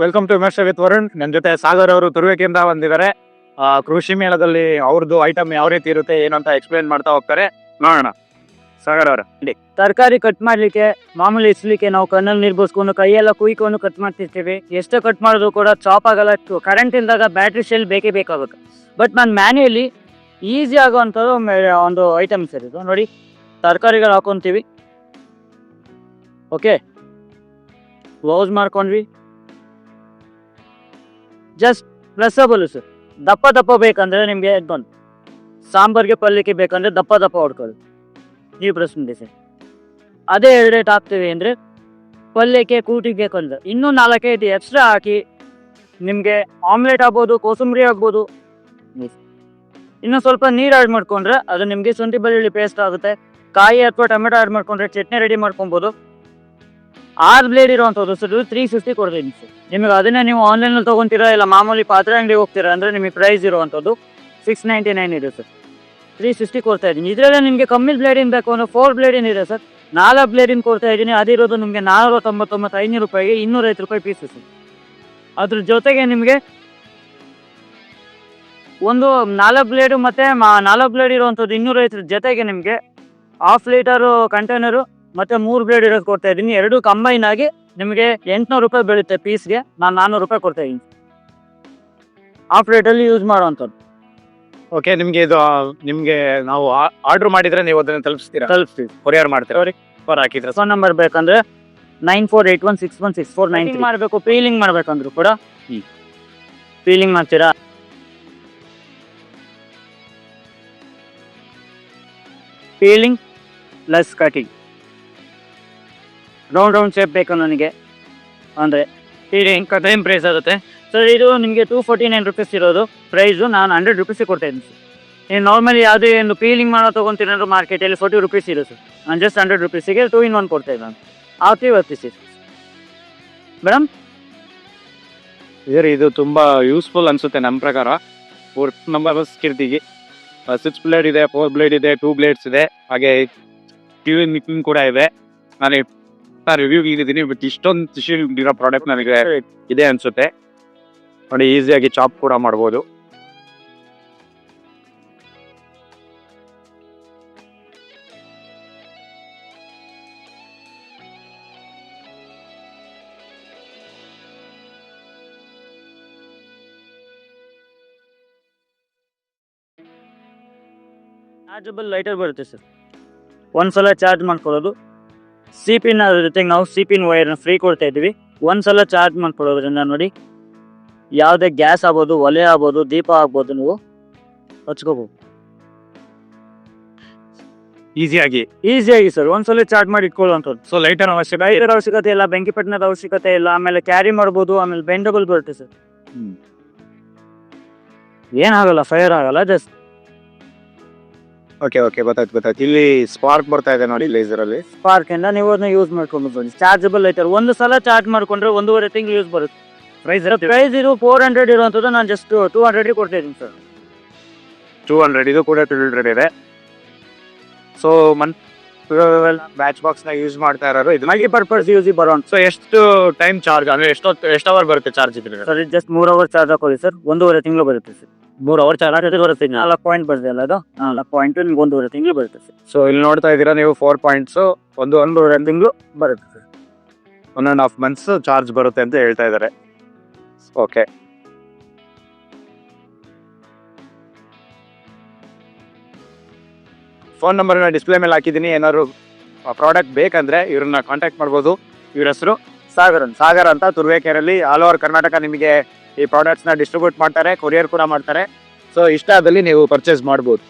Welcome to master with Varun ನನ್ನ ಜೊತೆ ಸಾಗರ್ ಅವರು ತುರುವೇಕೆಯಿಂದ ಬಂದಿದ್ದಾರೆ. ಕೃಷಿ ಮೇಳದಲ್ಲಿ ಅವ್ರದ್ದು ಐಟಮ್ ಯಾವ ರೀತಿ ಇರುತ್ತೆ, ಏನು ಅಂತ ಎಕ್ಸ್ಪ್ಲೇನ್ ಮಾಡ್ತಾ ಹೋಗ್ತಾರೆ. ನೋಡೋಣ. ಸಾಗರ್ ಅವರ. ತರಕಾರಿ ಕಟ್ ಮಾಡ್ಲಿಕ್ಕೆ, ಮಾಮೂಲಿ ಇಸ್ಲಿಕ್ಕೆ ನಾವು ಕಣ್ಣಲ್ಲಿ ನೀರು ಬಸ್ಕೊಂಡು ಕೈಯೆಲ್ಲ ಕುಯ್ಕೊಂಡು ಕಟ್ ಮಾಡ್ತಿರ್ತೀವಿ. ಎಷ್ಟು ಕಟ್ ಮಾಡಿದ್ರು ಕೂಡ ಚಾಪ್ ಆಗಲ್ಲ ಕರೆಂಟ್ ಇಲ್ದಾಗ ಬ್ಯಾಟ್ರಿ ಶೆಲ್ ಬೇಕೇ ಬೇಕಾಗುತ್ತೆ. ಬಟ್ ನಾನು ಮ್ಯಾನ್ಯಲಿ ಈಸಿ ಆಗುವಂಥದ್ದು ಒಂದು ಐಟಮ್ ಸರ್ ಇದು. ನೋಡಿ, ತರಕಾರಿಗಳು ಹಾಕೊಂತೀವಿ. ಓಕೆ ಕ್ಲೋಸ್ ಮಾಡ್ಕೊಂಡ್ವಿ. ಜಸ್ಟ್ ಪ್ರೆಸಬಲ್ ಸರ್ ದಪ್ಪ ದಪ್ಪ ಬೇಕಂದ್ರೆ ನಿಮಗೆ ಬಂದು ಸಾಂಬಾರ್ಗೆ ಪಲ್ಯಕ್ಕೆ ಬೇಕಂದ್ರೆ ದಪ್ಪ ದಪ್ಪ ಹೊಡ್ಕೊಳ್ಳಿ ನೀವು ಪ್ರಶ್ನೆ ಇದೆ ಸರ್ ಅದೇ ಎರಡು ರೇಟ್ ಹಾಕ್ತೀವಿ ಅಂದರೆ ಪಲ್ಯಕ್ಕೆ ಕೂಟಿಗೆ ಬೇಕಂದ್ರೆ ಇನ್ನೂ ನಾಲ್ಕೈದು ಎಕ್ಸ್ಟ್ರಾ ಹಾಕಿ ನಿಮಗೆ ಆಮ್ಲೆಟ್ ಆಗ್ಬೋದು, ಕೋಸಂಬರಿ ಆಗ್ಬೋದು. ಇನ್ನು ಸ್ವಲ್ಪ ನೀರು ಆ್ಯಡ್ ಮಾಡ್ಕೊಂಡ್ರೆ ಅದು ನಿಮಗೆ ಶುಂಠಿ ಬೆಳ್ಳುಳ್ಳಿ ಪೇಸ್ಟ್ ಆಗುತ್ತೆ. ಕಾಯಿ ಅಥವಾ ಟೊಮೆಟೊ ಆ್ಯಡ್ ಮಾಡ್ಕೊಂಡ್ರೆ ಚಟ್ನಿ ರೆಡಿ ಮಾಡ್ಕೊಬೋದು. ಆರು ಬ್ಲೇಡ್ ಇರುವಂಥದ್ದು ಸರ್ ತ್ರೀ ಫಿಫ್ಟಿ ಕೊಡ್ತೀನಿ ಸರ್ ನಿಮಗೆ. ಅದನ್ನೇ ನೀವು ಆನ್ಲೈನಲ್ಲಿ ತೊಗೊತೀರಾ, ಇಲ್ಲ ಮಾಮೂಲಿ ಪಾತ್ರೆ ಅಂಗಡಿ ಹೋಗ್ತೀರಾ ಅಂದರೆ ನಿಮಗೆ ಪ್ರೈಸ್ ಇರುವಂಥದ್ದು ಸಿಕ್ಸ್ ನೈಂಟಿ ನೈನ್ ಇದೆ ಸರ್ ತ್ರೀ ಸಿಕ್ಸ್ಟಿ ಕೊಡ್ತಾ ಇದ್ದೀನಿ. ಇದರಲ್ಲೇ ನಿಮಗೆ ಕಮ್ಮಿ ಬ್ಲೇಡಿನ ಬೇಕು ಅಂದರೆ ಫೋರ್ ಬ್ಲೇಡಿನ ಇದೆ ಸರ್ ನಾಲ್ಕು ಬ್ಲೇಡಿನ ಕೊಡ್ತಾ ಇದ್ದೀನಿ ಅದಿರೋದು ನಿಮಗೆ ನಾನ್ನೂರ ತೊಂಬತ್ತೊಂಬತ್ತು ಐನೂರು ರೂಪಾಯಿಗೆ ಇನ್ನೂರೈವತ್ತು ರೂಪಾಯಿ ಪೀಸ್ ಸರ್ ಅದ್ರ ಜೊತೆಗೆ ನಿಮಗೆ ಒಂದು ನಾಲ್ಕು ಬ್ಲೇಡು ಮತ್ತು ಮಾ ನಾಲ್ಕು ಬ್ಲೇಡ್ ಇರುವಂಥದ್ದು ಇನ್ನೂರೈವತ್ತರ ಜೊತೆಗೆ ನಿಮಗೆ ಹಾಫ್ ಲೀಟರು ಕಂಟೈನರು ಮತ್ತು ಮೂರು ಬ್ಲೇಡ್ ಇರೋದು ಕೊಡ್ತಾ ಇದ್ದೀನಿ. ಎರಡು ಕಂಬೈನ್ ಆಗಿ ನಿಮಗೆ ಎಂಟುನೂರು ರೂಪಾಯಿ ಬೀಳುತ್ತೆ ಪೀಸ್ಗೆ ನಾನು ನಾನ್ನೂರು ರೂಪಾಯಿ ಕೊಡ್ತಾ ಇದ್ದೀನಿ. ಆಫ್ ರೇಟಲ್ಲಿ ಯೂಸ್ ಮಾಡುವಂಥದ್ದು. ಓಕೆ ನಿಮ್ಗೆ ಇದು ನಿಮ್ಗೆ ನಾವು ಆರ್ಡರ್ ಮಾಡಿದ್ರೆ ನೀವು ಅದನ್ನ ತಲುಪಿಸ್ತೀರಾ? ತಲುಪಿಸ್ತೀವಿ. ಕೊರಿಯರ್ ಮಾಡ್ತೀರಾ? ಫೋರ್ ಹಾಕಿದ್ರೆ. ಫೋನ್ ನಂಬರ್ ಬೇಕಂದ್ರೆ nine four eight one six one six four nine ಮಾಡಬೇಕು ಪೀಲಿಂಗ್ ಮಾಡ್ಬೇಕಂದ್ರು ಕೂಡ. ಪೀಲಿಂಗ್ ಮಾಡ್ತೀರಾ? Peeling plus cutting round round shape ಬೇಕು ನನಗೆ. ಅಂದರೆ ಪೀಲಿಂಗ್ ಟೈಮ್ ಪ್ರೈಸ್ ಆಗುತ್ತೆ. ಸರ್ ಇದು ನಿಮಗೆ ಟೂ ಫೋರ್ಟಿ ನೈನ್ ರುಪೀಸ್ ಇರೋದು. ಪ್ರೈಸು ನಾನು ಹಂಡ್ರೆಡ್ ರುಪೀಸಿಗೆ ಕೊಡ್ತಾ ಸರ್ ನೀವು ನಾರ್ಮಲಿ ಯಾವುದೇ ಒಂದು ಪೀಲಿಂಗ್ ಮಾಡೋ ತೊಗೊತೀನಂದ್ರೆ ಮಾರ್ಕೆಟಲ್ಲಿ ಫೋರ್ಟಿ ರುಪೀಸ್ ಇರೋದು ಸರ್ ನಾನು ಜಸ್ಟ್ ಹಂಡ್ರೆಡ್ ರುಪೀಸಿಗೆ ಟೂ ಇನ್ ಒನ್ ಕೊಡ್ತಾ ಇದ್ದಾನೆ. ಆವತ್ತು ಸರ್ ಮೇಡಮ್ ಸರ್ ಇದು ತುಂಬ ಯೂಸ್ಫುಲ್ ಅನಿಸುತ್ತೆ ನಮ್ಮ ಪ್ರಕಾರ. ಫೋರ್ ನಂಬರ್ ಕಿರ್ತಿಗೆ ಸಿಕ್ಸ್ ಬ್ಲೇಡ್ ಇದೆ ಫೋರ್ ಬ್ಲೇಡ್ ಇದೆ ಟೂ ಬ್ಲೇಡ್ಸ್ ಇದೆ. ಹಾಗೆ ಟಿವಿ ನಿಪ್ಪಿಂಗ್ ಕೂಡ ಇದೆ. ನಾನು ರಿವ್ಯೂ ಇದ್ದೀನಿ ಬಟ್ ಇಷ್ಟೊಂದು ಇರೋ ಪ್ರಾಡಕ್ಟ್ ನನಗೆ ಇದೆ ಅನ್ಸುತ್ತೆ. ನೋಡಿ ಈಸಿಯಾಗಿ ಚಾಪ್ ಕೂಡ ಮಾಡ್ಬೋದು. ಚಾರ್ಜಬಲ್ ಲೈಟರ್ ಬರುತ್ತೆ ಸರ್ ಒಂದ್ಸಲ ಚಾರ್ಜ್ ಮಾಡ್ಕೊಳ್ಳೋದು. ಸಿ ಪಿನ್ ಜೊತೆಗೆ ನಾವು ಸಿ ಪಿನ್ ವೈರ್ನ ಫ್ರೀ ಕೊಡ್ತಾ ಇದ್ವಿ ಒಂದ್ಸಲ ಚಾರ್ಜ್ ಮಾಡ್ಕೊಳ್ಳೋದ್ರಿಂದ ನೋಡಿ ಯಾವುದೇ ಗ್ಯಾಸ್ ಆಗ್ಬೋದು ಒಲೆ ಆಗ್ಬೋದು ದೀಪ ಆಗ್ಬೋದು ನೀವು ಹಚ್ಕೋಬಹುದು ಈಸಿಯಾಗಿ ಈಸಿಯಾಗಿ ಸರ್ ಒಂದ್ಸಲ ಚಾರ್ಜ್ ಮಾಡಿ ಇಟ್ಕೊಳ್ಳುವಂಥದ್ದು. ಸೊ ಲೈಟರ್ ಅವಶ್ಯಕ. ಲೈಟರ್ ಅವಶ್ಯಕತೆ ಇಲ್ಲ ಬೆಂಕಿ ಪಟ್ಟಣದ ಅವಶ್ಯಕತೆ ಇಲ್ಲ ಆಮೇಲೆ ಕ್ಯಾರಿ ಮಾಡ್ಬೋದು ಆಮೇಲೆ ಬೆಂಡಬಲ್ ಬರುತ್ತೆ ಸರ್. ಏನಾಗಲ್ಲ ಫೈರ್ ಆಗಲ್ಲ ಜಸ್ಟ್ ಓಕೆ ಓಕೆ ಗೊತ್ತಾಯ್ತು ಗೊತ್ತಾಯ್ತು. ಇಲ್ಲಿ ಸ್ಪಾರ್ಕ್ ಬರ್ತಾ ಇದೆ ನೋಡಿ ಲೇಸರ್ ಅಲ್ಲಿ. ಸ್ಪಾರ್ಕ್ ಇಂದ ನೀವು ಅದನ್ನ ಯೂಸ್ ಮಾಡ್ಕೊಂಡು ಬನ್ನಿ. ಚಾರ್ಜಬಲ್ ಲೈಟರ್ ಒಂದು ಸಲ ಚಾರ್ಜ್ ಮಾಡ್ಕೊಂಡ್ರೆ ಒಂದೂವರೆ ತಿಂಗಳು ಯೂಸ್ ಬರುತ್ತೆ. ಪ್ರೈಸ್ ಪ್ರೈಸ್ ಇದು ಫೋರ್ ಹಂಡ್ರೆಡ್ ಇರುವಂಥದ್ದು ನಾನು ಜಸ್ಟ್ ಟೂ ಹಂಡ್ರೆಡ್ ಕೊಡ್ತಾ ಇದ್ದೀನಿ ಸರ್ ಟೂ ಹಂಡ್ರೆಡ್ ಇದು ಕೂಡ ಟೂ ಹಂಡ್ರೆಡ್ ಇದೆ. ಸೊ ಮಂತ್ ಬ್ಯಾಚ್ ಬಾಕ್ಸ್ನ ಯೂಸ್ ಮಾಡ್ತಾ ಇರೋರು ಇದನ್ನಾಗಿ ಪರ್ಪಸ್ ಯೂಸ್ ಬರೋಣ. ಸೊ ಎಷ್ಟು ಟೈಮ್ ಚಾರ್ಜ್ ಅಂದ್ರೆ ಎಷ್ಟೊತ್ತು ಎಷ್ಟು ಅವರ್ ಬರುತ್ತೆ ಚಾರ್ಜ್ ಇದ್ರೆ ಸರ್ ಜಸ್ಟ್ ಮೂರ್ ಅವರ್ ಚಾರ್ಜ್ ಹಾಕೊಳ್ಳಿ ಸರ್ ಒಂದೂವರೆ ತಿಂಗಳು ಬರುತ್ತೆ ಸರ್ ಮೂರ್ ಅವರ್ ಚಾರ್ಜ್ ಬರುತ್ತೆ ನಾಲ್ಕು ಪಾಯಿಂಟ್ ಬರುತ್ತೆ ಅಲ್ಲ ಅದು? ನಾಲ್ಕು ಪಾಯಿಂಟ್ ನಿಮ್ಗೆ ಒಂದೂವರೆ ತಿಂಗಳು ಬರುತ್ತೆ ಸರ್. ಸೊ ಇಲ್ಲಿ ನೋಡ್ತಾ ಇದ್ದೀರಾ ನೀವು ಫೋರ್ ಪಾಯಿಂಟ್ಸ್ ಒಂದು ಒಂದೂವರೆ ತಿಂಗಳು ಬರುತ್ತೆ sir. One and half months charge ಬರುತ್ತೆ ಅಂತ ಹೇಳ್ತಾ ಇದ್ದಾರೆ. ಓಕೆ ಫೋನ್ ನಂಬರ್ನ ಡಿಸ್ಪ್ಲೇ ಮೇಲೆ ಹಾಕಿದ್ದೀನಿ. ಏನಾದ್ರು ಪ್ರಾಡಕ್ಟ್ ಬೇಕಂದ್ರೆ ಇವ್ರನ್ನ ಕಾಂಟ್ಯಾಕ್ಟ್ ಮಾಡ್ಬೋದು. ಇವ್ರ ಹೆಸರು ಸಾಗರ್ ಅಂತ ಸಾಗರ್ ಅಂತ ತುರ್ವೇಕೆರೆಯಲ್ಲಿ ಆಲ್ ಓವರ್ ಕರ್ನಾಟಕ ನಿಮಗೆ ಈ ಪ್ರಾಡಕ್ಟ್ಸ್ನ ಡಿಸ್ಟ್ರಿಬ್ಯೂಟ್ ಮಾಡ್ತಾರೆ ಕೊರಿಯರ್ ಕೂಡ ಮಾಡ್ತಾರೆ. ಸೊ ಇಷ್ಟ ಆದಲ್ಲಿ ನೀವು ಪರ್ಚೇಸ್ ಮಾಡ್ಬೋದು.